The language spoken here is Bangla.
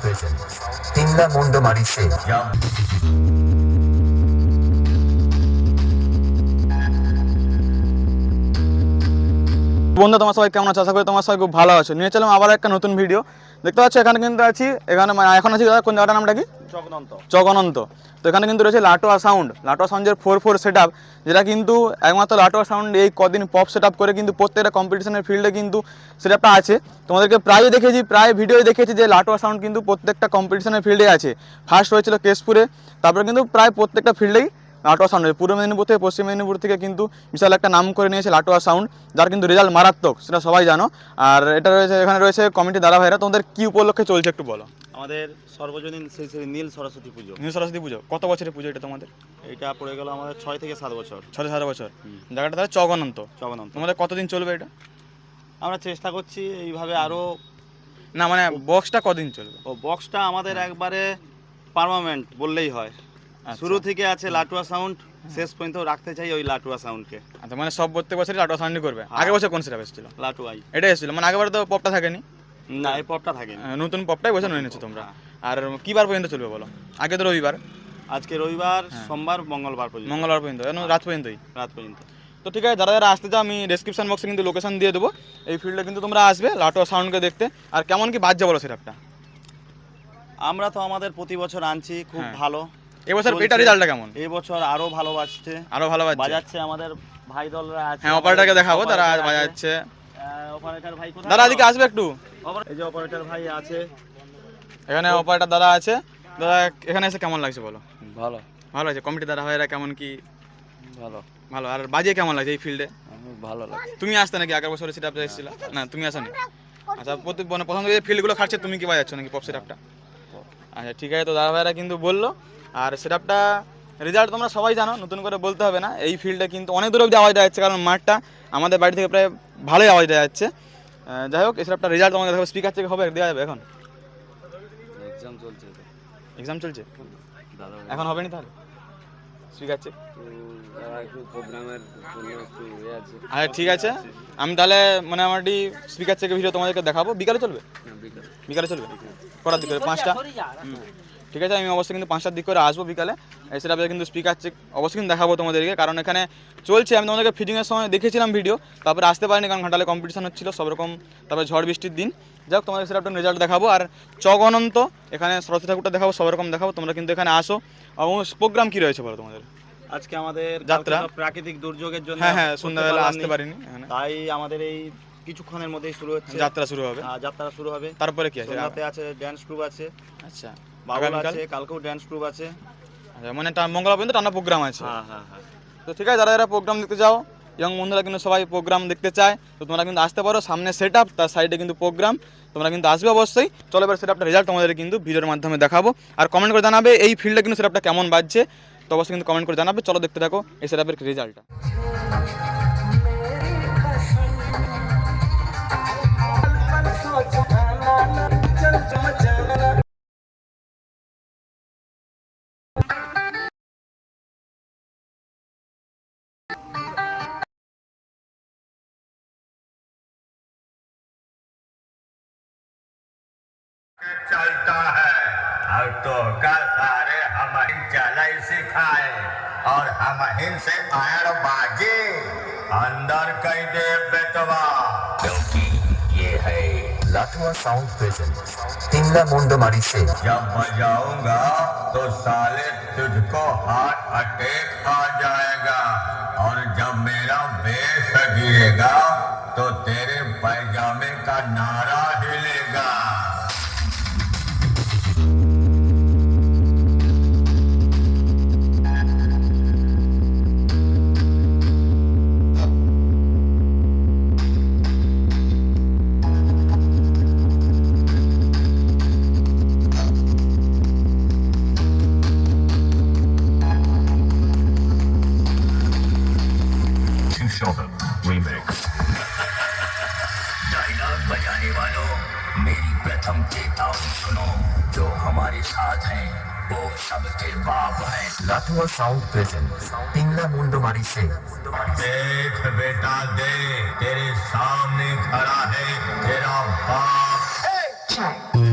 প্রেজেন্ট তিনলা মুন্ডমারি সে বন্ধু তোমার সবাই কেমন আছো? আশা করি তোমার সবাই খুব ভালো আছো। নিয়ে চলাম আবার একটা নতুন ভিডিও দেখতে পাচ্ছ এখানে কিন্তু আছি এখানে মানে এখন আছি দাদা কোন জায়গাটার নামটা কি? চকনন্ত চকনন্ত তো এখানে কিন্তু রয়েছে লাটোয়া সাউন্ড লাটোয়া সাউন্ডের ফোর ফোর সেট যেটা কিন্তু একমাত্র লাটোয়া সাউন্ড এই কদিন পপ সেট করে কিন্তু প্রত্যেকটা কম্পিটিশনের ফিল্ডে কিন্তু সেট আছে। তোমাদেরকে প্রায় দেখেছি প্রায় ভিডিও দেখেছি যে লাটোয়া সাউন্ড কিন্তু প্রত্যেকটা কম্পিটিশনের ফিল্ডে আছে। ফার্স্ট হয়েছিল কেশপুরে তারপরে কিন্তু প্রায় প্রত্যেকটা ফিল্ডেই লাটোয়া সাউন্ড পূর্ব মেদিনীপুর থেকে পশ্চিম মেদিনীপুর থেকে কিন্তু বিশাল একটা নাম করে নিয়েছে লাটোয়া সাউন্ড যার কিন্তু রেজাল্ট মারাত্মক সেটা সবাই জানো। আর এটা রয়েছে এখানে রয়েছে কমিটি দাদা ভাইরা তোমাদের কী উপলক্ষে চলছে একটু বলো? আমাদের সর্বজনীন শ্রী শ্রী নীল সরস্বতী পুজো। নীল সরস্বতী পুজো। কত বছরের পুজো এটা তোমাদের? এটা পড়ে গেল আমাদের ছয় থেকে সাত বছর। ছয় সাত বছর। জায়গাটা তাহলে চকনন্ত চকনন্ত তোমাদের কতদিন চলবে এটা? আমরা চেষ্টা করছি এইভাবে আরও না মানে বক্সটা কদিন চলবে? ও বক্সটা আমাদের একবারে পার্মানেন্ট বললেই হয়। শুরু থেকে আছে লাটুয়া সাউন্ড শেষ পর্যন্ত রাখতে চাই ওই লাটুয়া সাউন্ডকে আচ্ছা মানে সব প্রত্যেক বছরই লাটুয়া সাউন্ড করবে। আগের বছর কোন সেটা এসেছিল লাটুয়াই এটা এসেছিল মানে আগের তো পপটা থাকেনি। না এই পপটা থাকে নতুন পপটাই বছর নিয়ে নিচ্ছ তোমরা। আর কি বার পর্যন্ত চলবে বলো? আগে তো রবিবার। আজকে রবিবার সোমবার মঙ্গলবার পর্যন্ত। মঙ্গলবার পর্যন্ত রাত পর্যন্তই। রাত পর্যন্ত। তো ঠিক আছে যারা যারা আসতে চাও আমি ডেসক্রিপশন বক্সে কিন্তু লোকেশন দিয়ে দেবো। এই ফিল্ডে কিন্তু তোমরা আসবে লাটো সাউন্ডকে দেখতে। আর কেমন কি বাজছে বলো সেটআপটা আমরা তো আমাদের প্রতি বছর আনছি খুব হ্যাঁ। ভালো। এবছর। এটা রেজাল্টটা কেমন? এই বছর আরও ভালো বাজছে আরও ভালো বাজছে বাজাচ্ছে আমাদের ভাই দলরা আছে হ্যাঁ অপারেটরকে দেখাবো তারা আছে। বাজাচ্ছে অপারেটর ভাই কোথায়? দাদা এদিকে আসবে একটু। এই যে অপারেটর ভাই আছে। এখানে অপারেটর দাদা আছে। দাদা এখানে এসে কেমন লাগছে বলো? ভালো। ভালো আছে? কমিটি দাদা ভাইরা কেমন কি? ভালো। ভালো। আর বাজিয়ে কেমন লাগছে এই ফিল্ডে ভালো লাগছে। তুমি আসতে নাকি? আগের বছরে সেট এসেছিল। না তুমি আসনি। আচ্ছা প্রতি মানে প্রথম যে ফিল্ডগুলো খাটছে তুমি কি বাজাচ্ছ নাকি? পপ সেট আপটা আচ্ছা ঠিক আছে তো দাদা ভাইরা কিন্তু বলল আর সেট আপটা রেজাল্ট তোমরা সবাই জানো নতুন করে বলতে হবে না এই ফিল্ডে কিন্তু অনেক দূর অব্দি আওয়াজ যাচ্ছে কারণ মাঠটা আমাদের বাড়ি থেকে প্রায় ভালোই আওয়াজ দেওয়া যাচ্ছে যাই হোক এই সেট রেজাল্ট তোমাদের দেখাবো স্পিকার থেকে হবে দেওয়া যাবে এখন এক্সাম চলছে এক্সাম চলছে এখন হবে নি তাহলে ইয়ে আছে আচ্ছা ঠিক আছে আমি তাহলে মানে আমার স্পিকার থেকে ভিডিও তোমাদেরকে দেখাবো বিকালে চলবে বিকালে চলবে কটার দিকে পাঁচটা। ঠিক আছে আমি অবশ্যই কিন্তু পাঁচটার দিক করে আসব বিকালে। আপনাদের কিন্তু স্পিকার চেক অবশ্যই কিন্তু দেখাবো তোমাদেরকে। কারণ এখানে চলছে আমি তোমাদেরকে ফিটিংয়ের সময় দেখেছিলাম ভিডিও তারপরে আসতে পারিনি কারণ ঘাটালে কম্পিটিশন হচ্ছিল সব রকম তারপরে ঝড় বৃষ্টির দিন। যাই হোক তোমাদের সেটা একটা রেজাল্ট দেখাবো। আর চক অনন্ত এখানে সরস্বতী ঠাকুরটা দেখাবো সব রকম দেখাবো। তোমরা কিন্তু এখানে আসো। এবং প্রোগ্রাম কী রয়েছে বলো তোমাদের? আজকে আমাদের যাত্রা। প্রাকৃতিক দুর্যোগের জন্য হ্যাঁ হ্যাঁ সন্ধ্যাবেলা আসতে পারিনি তাই আমাদের এই কিছুক্ষণের মধ্যেই শুরু হচ্ছে। যাত্রা শুরু হবে। আহ, যাত্রা শুরু হবে। তারপরে কি আছে? সন্ধ্যাতে আছে ড্যান্স গ্রুপ আছে। আচ্ছা। আছে কালকেও ড্যান্স গ্রুপ আছে। আচ্ছা, মানে মঙ্গলবার পর্যন্ত টানা প্রোগ্রাম আছে। হ্যাঁ হ্যাঁ হ্যাঁ। তো ঠিক আছে যারা যারা প্রোগ্রাম দেখতে যাও ইয়ং বন্ধুরা কিন্তু সবাই প্রোগ্রাম দেখতে চায় তো তোমরা কিন্তু আসতে পারো সামনে সেট আপ তার সাইডে কিন্তু প্রোগ্রাম তোমরা কিন্তু আসবে অবশ্যই। চলো এবার সেট আপটা রেজাল্ট তোমাদের কিন্তু ভিডিওর মাধ্যমে দেখাবো। আর কমেন্ট করে জানাবে এই ফিল্ডে কিন্তু সেট আপটা কেমন বাজছে তো অবশ্যই কিন্তু কমেন্ট করে জানাবে। চলো দেখতে থাকো এই সেট আপের রেজাল্টটা चलता है। और तो का सारे हम चलाई सिखाए और हम से आयर बाजे। अंदर कई दे बेटवा क्योंकि ये है लाटुआ साउंड प्रेजेंट तिनला मुंडमारी से। जब बजाऊँगा तो साले तुझको हार्ट अटैक आ जाएगा और जब मेरा बेस गिरेगा तो तेरे पैजामे का नारा डायलॉग बजाने वालों मेरी प्रथम चेतावनी सुनो जो हमारे साथ हैं वो सब के बाप हैं। लाटुआ साउंड प्रेजेंट पिंगला मुंडमारी से। देख बेटा दे तेरे सामने खड़ा है तेरा बाप।